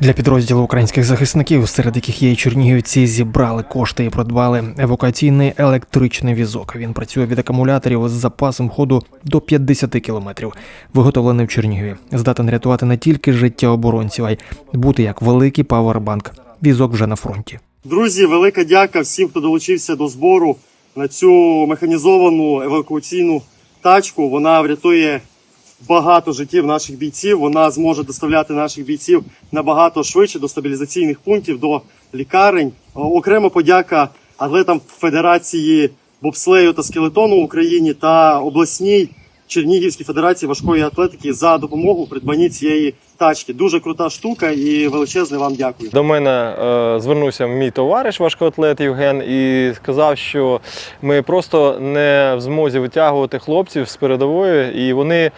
Для підрозділу українських захисників, серед яких є і чернігівці, зібрали кошти і придбали евакуаційний електричний візок. Він працює від акумуляторів з запасом ходу до 50 кілометрів. Виготовлений в Чернігові. Здатен рятувати не тільки життя оборонців, а й бути як великий павербанк. Візок вже на фронті. Друзі, велика дяка всім, хто долучився до збору на цю механізовану евакуаційну тачку. Вона врятує багато життів наших бійців. Вона зможе доставляти наших бійців набагато швидше до стабілізаційних пунктів, до лікарень. Окрема подяка атлетам Федерації бобслею та скелетону в Україні та обласній Чернігівській федерації важкої атлетики за допомогу в придбанні цієї тачки. Дуже крута штука і величезне вам дякую. До мене е, звернувся мій товариш, важкоатлет Євген, і сказав, що ми просто не в змозі витягувати хлопців з передової, і вони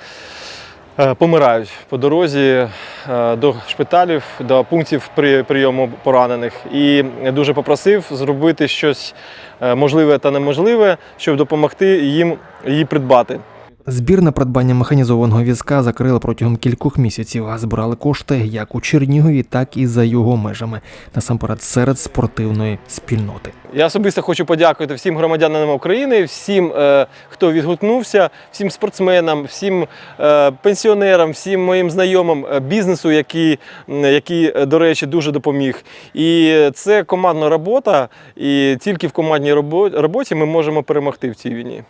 е, помирають по дорозі е, до шпиталів, до пунктів при- прийому поранених. І дуже попросив зробити щось е, можливе та неможливе, щоб допомогти їм її придбати. Збір на придбання механізованого візка закрили протягом кількох місяців, а збирали кошти як у Чернігові, так і за його межами, насамперед серед спортивної спільноти. Я особисто хочу подякувати всім громадянам України, всім, е, хто відгукнувся, всім спортсменам, всім е, пенсіонерам, всім моїм знайомим е, бізнесу, який, який, до речі, дуже допоміг. І це командна робота, і тільки в командній роботі ми можемо перемогти в цій війні.